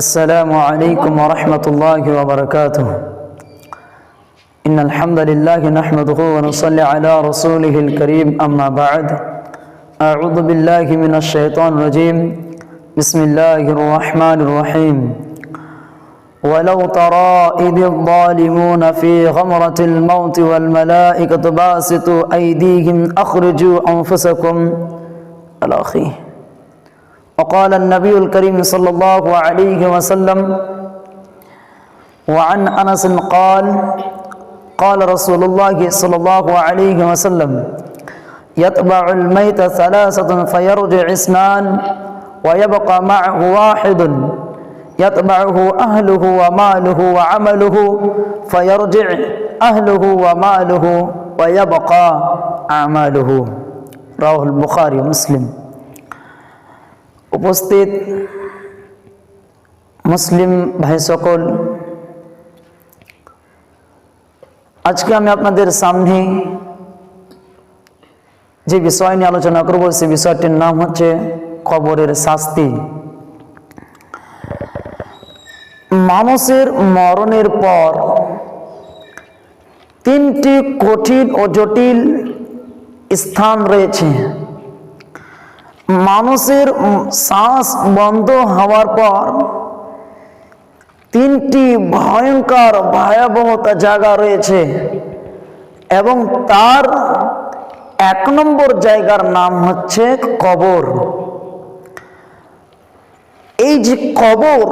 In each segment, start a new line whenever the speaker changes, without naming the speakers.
السلام عليكم ورحمة الله وبركاته. إن الحمد لله نحمده ونصلي على رسوله الكريم. أما بعد أعوذ بالله من الشيطان الرجيم. بسم الله الرحمن الرحيم. ولو ترى إذ الظالمون في غمرة الموت والملائكة باسطوا أيديهم أخرجوا أنفسكم. الأخير وقال النبي الكريم صلى الله عليه وسلم وعن أنس قال قال رسول الله صلى الله عليه وسلم يتبع الميت ثلاثة فيرجع اثنان ويبقى معه واحد يتبعه أهله وماله وعمله فيرجع أهله وماله ويبقى أعماله. رواه البخاري ومسلم. উপস্থিত মুসলিম ভাই সকল। আজকে আমি আপনাদের সামনে যে বিষয় নিয়ে আলোচনা করব, সে বিষয়টির নাম হচ্ছে কবরের শাস্তি। মানুষের মরণের পর তিনটি কঠিন ও জটিল স্থান রয়েছে। মানুষের শ্বাস বন্ধ হওয়ার পর তিনটি ভয়ঙ্কর ভয়াবহতা জায়গা রয়েছে এবং তার এক নম্বর জায়গার নাম হচ্ছে কবর। এই যে কবর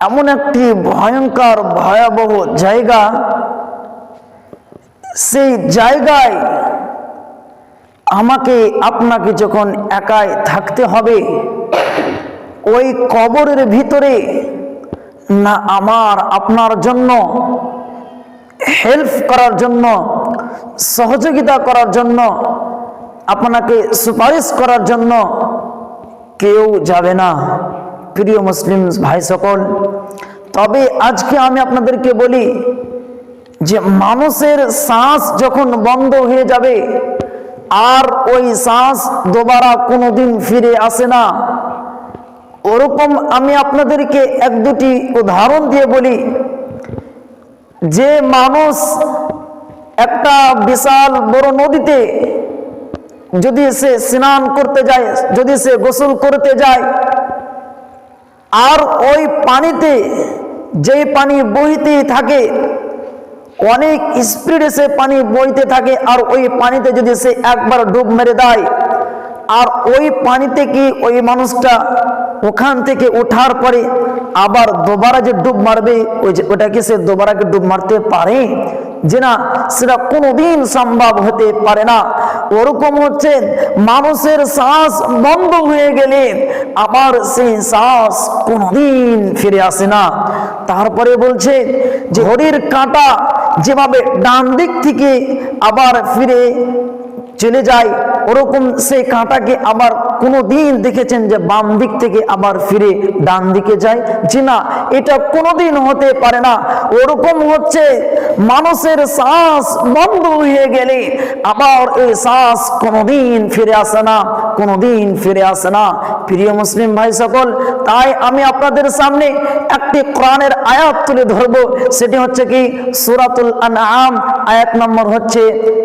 এমন একটি ভয়ঙ্কর ভয়াবহ জায়গা, সেই জায়গায় আমাকে আপনাকে যখন একাই থাকতে হবে, ওই কবরের ভিতরে না আমার, আপনার জন্য হেল্প করার জন্য, সহযোগিতা করার জন্য, আপনাকে সুপারিশ করার জন্য কেউ যাবে না। প্রিয় মুসলিম ভাই সকল, তবে আজকে আমি আপনাদেরকে বলি যে মানুষের শ্বাস যখন বন্ধ হয়ে যাবে আর ওই শ্বাস দোবারা কোনোদিন ফিরে আসে না। ওরকম আমি আপনাদেরকে এক দুটি উদাহরণ দিয়ে বলি। যে মানুষ একটা বিশাল বড় নদীতে যদি সে স্নান করতে যায়, যদি সে গোসল করতে যায়, আর ওই পানিতে যে পানি বইতে থাকে অনেক স্পিডে সে পানি বইতে থাকে আর ওই পানিতে যদি সে একবার ডুব মেরে দেয়, আর ওই পানিতে কি ওই মানুষটা ওখান থেকে ওঠার পরে আবার দোবারা যে ডুব মারবে, ওই যে ওটাকে সে দোবারাকে ডুব মারতে পারে? যে না, সেটা কোনোদিন সম্ভব হতে পারে না। ওরকম হচ্ছে, মানুষের শ্বাস বন্ধ হয়ে গেলে আবার সেই শ্বাস কোনোদিন ফিরে আসে না। তারপরে বলছে যে হরির কাঁটা যেভাবে ডান দিক থেকে আবার ফিরে চলে যায়, ওরকম সেই কাঁটাকে আবার কোনো দিন দেখেছেন যে বাম দিক থেকে আবার ফিরে ডান দিকে যায়? যে না, এটা কোনোদিন হতে পারে না। ওরকম হচ্ছে, মানুষের শ্বাস বন্ধ হয়ে গেলে আবার এই শ্বাস কোনোদিন ফিরে আসে না। কোনোদিন ফিরে আসে না। প্রিয় মুসলিম ভাই সকল, তাই আমি আপনাদের সামনে একটি কোরআনের আয়াত তুলে ধরবো। সেটি হচ্ছে কি সুরাতুল আনআম, আয়াত নম্বর হচ্ছে,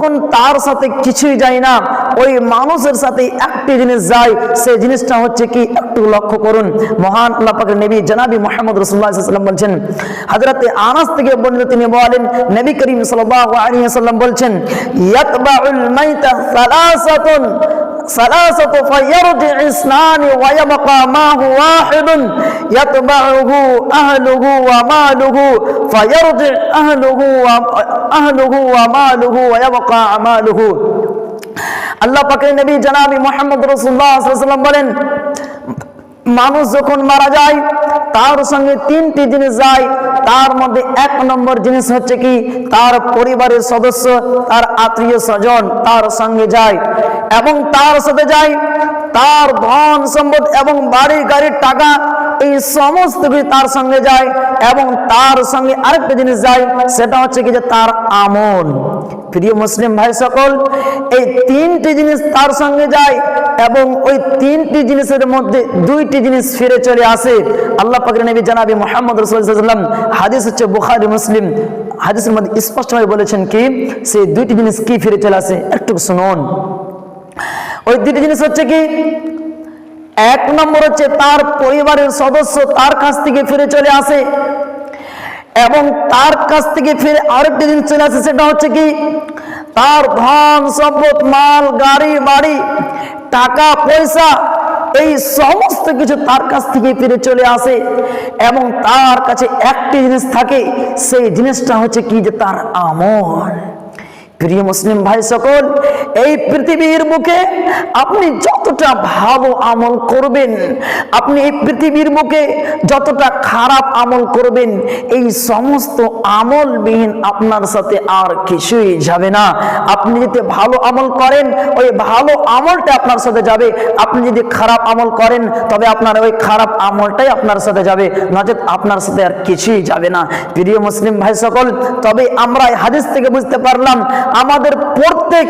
গুণ তার সাথে কিছুই যায় না, ওই মানুষের সাথে একটি জিনিস যায় সেই জিনিসটা হচ্ছে কি একটু লক্ষ্য করুন। মহান আল্লাহ পাকের নবী জনাবি মোহাম্মদ রাসূলুল্লাহ সাল্লাল্লাহু আলাইহি ওয়াসাল্লাম বলছেন, হযরতে আনাস থেকে বর্ণিত তিনি বলেন, নবী করিম সাল্লাল্লাহু আলাইহি ওয়াসাল্লাম বলছেন, ইয়াতবাউল মাইতা সালাসাতুন ثلاثة فيرجع اثنان ويبقى معه واحد يتبعه أهله وماله فيرجع أهله وأهله وماله ويبقى أعماله আল্লাহ পাকের নবী জানাবি মোহাম্মদ রসুল্লাহ সাল্লাম বলেন মানুষ যখন মারা যায় তার সঙ্গে তিনটি জিনিস যায় তার মধ্যে এক নম্বর জিনিস হচ্ছে কি তার পরিবারের সদস্য তার আত্মীয় স্বজন তার সঙ্গে যায় এবং তার সাথে যায় তার ধন সম্পদ এবং বাড়ি গাড়ির টাকা, এই সমস্ত কিছু তার সঙ্গে যায় এবং তার সঙ্গে আরেকটা জিনিস যায় সেটা হচ্ছে কি যে তার আমল। প্রিয় মুসলিম ভাই সকল, এই তিনটি জিনিস তার সঙ্গে যায় এবং ওই তিনটি জিনিসের মধ্যে দুইটি জিনিস ফিরে চলে আসে। আল্লাহ পাকের নবী জানাবি মোহাম্মদ রসুল্লাম হাদিস হচ্ছে বুখারি, মুসলিম। হাদিসের মধ্যে স্পষ্টভাবে বলেছেন কি, সেই দুইটি জিনিস কি ফিরে চলে আসে? একটু শুনুন। ওই দুটি জিনিস হচ্ছে কি? এক নম্বর হচ্ছে তার পরিবারের সদস্য তার কাছ থেকে ফিরে চলে আসে এবং তার কাছ থেকে ফিরে আরেকটি জিনিস চলে আসে, সেটা হচ্ছে কি? তার ধন, সম্পদ, মাল, গাড়ি, বাড়ি, টাকা, পয়সা, এই সমস্ত কিছু তার কাছ থেকে ফিরে চলে আসে এবং তার কাছে একটি জিনিস থাকে, সেই জিনিসটা হচ্ছে কি? যে তার আমল। প্রিয় মুসলিম ভাই সকল, এই পৃথিবীর বুকে আপনি যতটা ভালো আমল করবেন, আপনি এই পৃথিবীর বুকে যতটা খারাপ আমল করবেন, এই সমস্ত আমলবিহীন আপনার সাথে আর কিছুই যাবে না। আপনি যদি ভালো আমল করেন, ওই ভালো আমলটা আপনার সাথে যাবে। আপনি যদি খারাপ আমল করেন, তবে আপনার ওই খারাপ আমলটাই আপনার সাথে যাবে। নচেত আপনার সাথে আর কিছুই যাবে না। প্রিয় মুসলিম ভাই সকল, তবে আমরা হাদিস থেকে বুঝতে পারলাম আমাদের প্রত্যেক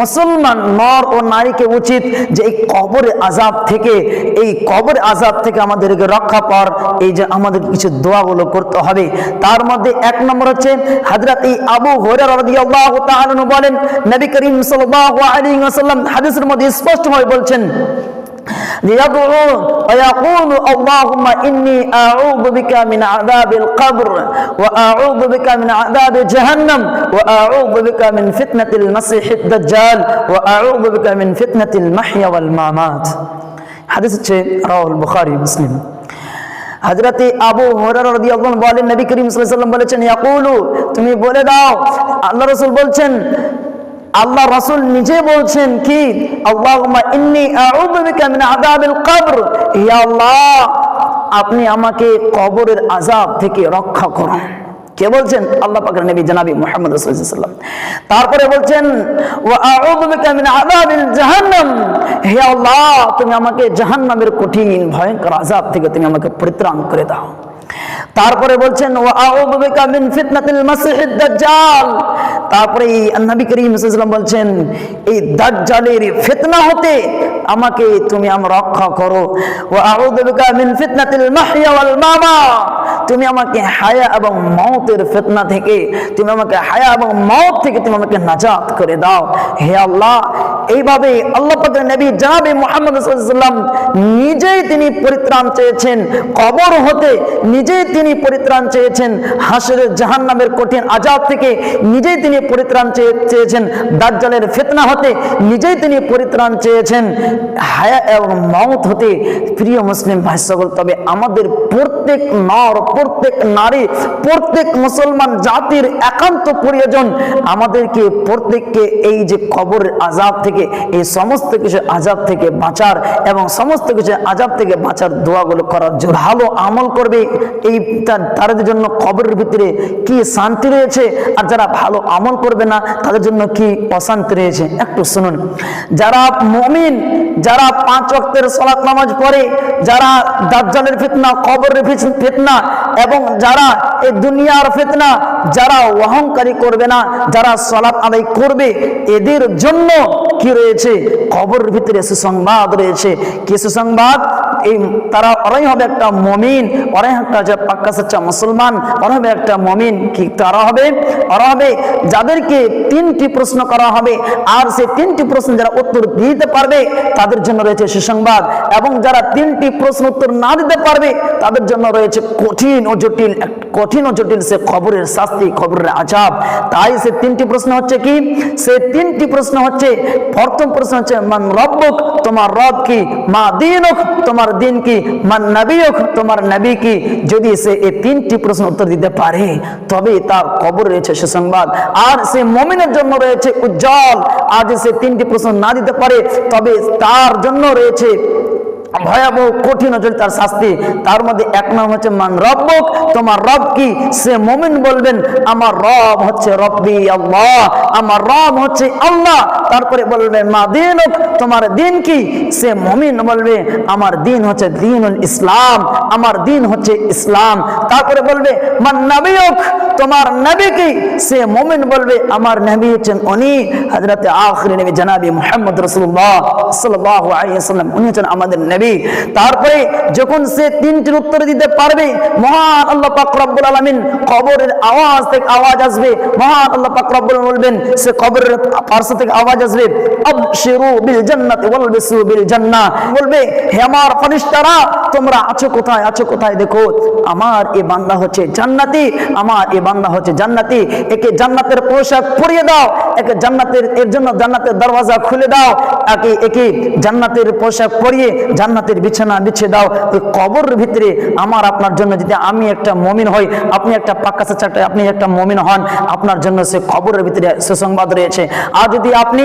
মুসলমান নর ও নারীকে উচিত যে এই কবর আজাব থেকে, এই কবর আজাব থেকে আমাদেরকে রক্ষা পাওয়ার এই যে আমাদের কিছু দোয়াগুলো করতে হবে। তার মধ্যে এক নম্বর হচ্ছে হাজরাত এই আবু তাআলা বলেন, নবী করিম সাল্লাল্লাহু আলী আসাল্লাম হাদিসের মধ্যে স্পষ্টভাবে বলছেন يدعو ويقول اللهم إني أعوذ بك من عذاب القبر وأعوذ بك من عذاب جهنم وأعوذ بك من فتنة المسيح الدجال وأعوذ بك من فتنة المحيا والممات حديث رواه البخاري مسلم হজরতে আবু হরার রাদিয়াল্লাহু আনহু বলেন নবী করিম সাল্লাল্লাহু আলাইহি ওয়াসাল্লাম বলেছেন ইয়াকুলু তুমি বলে দাও আল্লাহ রাসূল বলছেন আল্লাহ রাসূল নিজে বলছেন কি? আল্লাহ, আপনি আমাকে কবরের আযাব থেকে রক্ষা করুন। কে বলছেন? আল্লাহ পাকের নবী জানাবি মোহাম্মদ ওয়াসাল্লাম। তারপরে বলছেন জাহান্নাম। হে আল্লাহ, তুমি আমাকে জাহান্নামের কঠিন, ভয়ঙ্কর আযাব থেকে তুমি আমাকে পরিত্রাণ করে দাও। তারপরে বলছেন তারপরে নবী করিম বলছেন, এই দাজ্জালের ফিতনা হতে আমাকে তুমি আম রক্ষা করো। বিকা মিন ফিতনাতিল মাহইয়া ওয়াল মামাত তুমি আমাকে হায়া এবং মৌতের ফিতনা থেকে, তুমি আমাকে হায়া এবং মৌত থেকে তুমি আমাকে নাজাত করে দাও। হে আল্লাহ, এইভাবে আল্লাহ পাকের নবী জানাবে মুহাম্মদ সাল্লাল্লাহু নিজেই তিনি পরিত্রাণ চেয়েছেন। কবর হতে নিজেই তিনি পরিত্রাণ চেয়েছেন। হাসরের জাহান্নামের কঠিন আজাব থেকে নিজেই তিনি পরিত্রাণ চেয়েছেন। দাজ্জালের ফিতনা হতে নিজেই তিনি পরিত্রাণ চেয়েছেন। হায়া এবং মৌত হতে প্রিয় মুসলিম সকল তবে আমাদের প্রত্যেক নর, প্রত্যেক নারী, প্রত্যেক মুসলমান জাতির একান্ত প্রয়োজন আমাদেরকে, প্রত্যেককে এই যে কবরের আজাব থেকে, এই সমস্ত কিছু আজাব থেকে বাঁচার এবং সমস্ত কিছু আজাব থেকে বাঁচার দোয়াগুলো করার ভালো আমল করবে এই তাদের জন্য কবরের ভিতরে কি শান্তি রয়েছে? আর যারা ভালো আমল করবে না, তাদের জন্য কি অশান্তি রয়েছে? একটু শুনুন। যারা মমিন, যারা পাঁচ ওয়াক্তের সালাত নামাজ পড়ে, যারা দাজ্জালের ফিতনা, কবরের ফিত- ফিতনা, এবং যারা এই দুনিয়ার ফিতনা, যারা অহংকারী করবে না, যারা সালাত আদায় করবে, এদের জন্য কি রয়েছে? কবরের ভিতরে সুসংবাদ রয়েছে। কি সুসংবাদ? এই তারা ওরাই হবে একটা মমিন, ওরাই একটা যে পাক্কা সচ্চা মুসলমান ওরা হবে একটা মমিন। কি তারা হবে? ওরা হবে যাদেরকে তিনটি প্রশ্ন করা হবে। আর সেই তিনটি প্রশ্ন যারা উত্তর দিতে পারবে, তাদের জন্য রয়েছে সুসংবাদ। এবং যারা তিনটি প্রশ্ন উত্তর না দিতে পারবে, তাদের জন্য রয়েছে কঠিন ও জটিল, কঠিন ও জটিল সে খবরের শাস্তি, খবরের আজাব তাই সে তিনটি প্রশ্ন হচ্ছে কি? সে তিনটি প্রশ্ন হচ্ছে, প্রথম প্রশ্ন হচ্ছে, মান রব্বুক, তোমার রব কি? মা দিনুক, তোমার দিন কি? মান নবীক তোমার নবী কি? যদি সে এই তিনটি প্রশ্ন উত্তর দিতে পারে তবে তার কবর রয়েছে সুসংবাদ। আর সে মমিনের জন্য রয়েছে উজ্জ্বল। আর সে তিনটি প্রশ্ন না দিতে পারে, তবে তার জন্য রয়েছে ভয়াবহ, কঠিন হচ্ছে তার শাস্তি, তার মধ্যে এক নাম হচ্ছে মান রব্বক। তোমার রব কি? সে মমিন বলবেন, আমার রব হচ্ছে রব্বি আল্লাহ, আমার রব হচ্ছে আল্লাহ। তারপরে বলবে, মা দিন তোমার দিন কি? সে মমিন বলবে, আমার দিন হচ্ছে দিনুল ইসলাম, আমার দিন হচ্ছে ইসলাম। তারপরে বলবে, মান নবিয়ক, তোমার নবী কি? সে মমিন বলবে, আমার নবী হচ্ছেন উনি, হযরতে আখিরি নবী জনাবি মুহাম্মদ রাসূলুল্লাহ সাল্লাল্লাহু আলাইহি ওয়াসাল্লাম, উনি হচ্ছেন আমাদের নবী। তারপরে যখন সে তিনটির উত্তর দিতে পারবে, মহান আল্লাহ পাক রব্বুল আলামিন কবরের আওয়াজ থেকে আওয়াজ আসবে। মহান আল্লাহ পাক রব্বুল আলামিন বলবেন, সে কবরের পার্শ্ব থেকে আওয়াজ আসবে কোথায়? দেখো, আমার এই বান্দা হচ্ছে জান্নাতি, আমার এই বান্দা হচ্ছে জান্নাতি। একে জান্নাতের পোশাক পরিয়ে দাও, একে জান্নাতের, এর জন্য জান্নাতের দরওয়াজা খুলে দাও। একে একে জান্নাতের পোশাক পরিয়ে জান্নাতের বিছানা বিছিয়ে দাও, ওই কবর ভিতরে আমার, আপনার জন্য যদি আমি একটা মমিন হই, আপনি একটা পাক্কা চারটা আপনি একটা মমিন হন, আপনার জন্য সে কবরের ভিতরে সুসংবাদ রয়েছে। আর যদি আপনি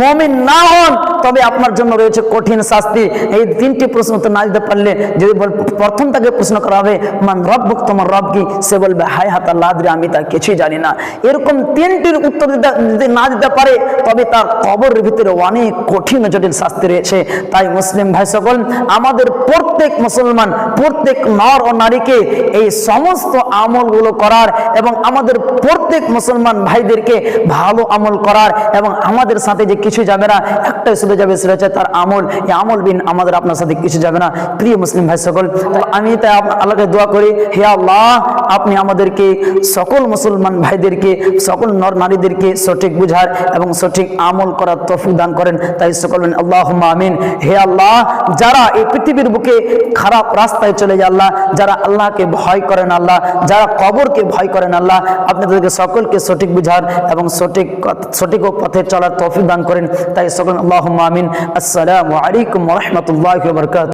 মমিন না হন, তবে আপনার জন্য রয়েছে কঠিন শাস্তি। এই তিনটি প্রশ্ন তো না দিতে পারলে যদি প্রথম তাকে প্রশ্ন করা হবে, মান রব্বক তোমার রব কি সে বলবে, হায় হাত লাদরে, আমি তার কিছুই জানি না। এরকম তিনটির উত্তর দিতে, যদি না দিতে পারে, তবে তার কবরের ভিতরে অনেক কঠিন জটিল শাস্তি রয়েছে। তাই মুসলিম ভাই সকল, আমাদের প্রত্যেক মুসলমান, প্রত্যেক নর ও নারীকে এই সমস্ত আমলগুলো করার এবং আমাদের প্রত্যেক মুসলমান ভাইদেরকে ভালো আমল করার এবং আমাদের সাথে যে কিছু যাবে না, একটাই শুধু যাবে, সেটা হচ্ছে তার আমল। এই আমল বিন আমাদের আপনার সাথে কিছু যাবে না। প্রিয় মুসলিম ভাই সকল আমি তাই আল্লাহকে দোয়া করি, হে আল্লাহ, আপনি আমাদেরকে সকল মুসলমান ভাইদেরকে, সকল নর নারীদেরকে সঠিক বুঝার এবং সঠিক আমল করার তফিক দান করেন। তাই সকল আল্লাহ আমিন। হে আল্লাহ, যারা এই পৃথিবীর বুকে খারাপ রাস্তায় চলে যায় আল্লাহ, যারা আল্লাহকে ভয় করেন আল্লাহ, যারা কবরকে ভয় করেন আল্লাহ, আপনি তাদেরকে সকলকে সঠিক বুঝার এবং সঠিক সঠিক পথে চলার তৌফিক দান করেন। তাই সকল আল্লাহ আমিন। আসসালামু আলাইকুম রহমতুল্লাহ বরকাত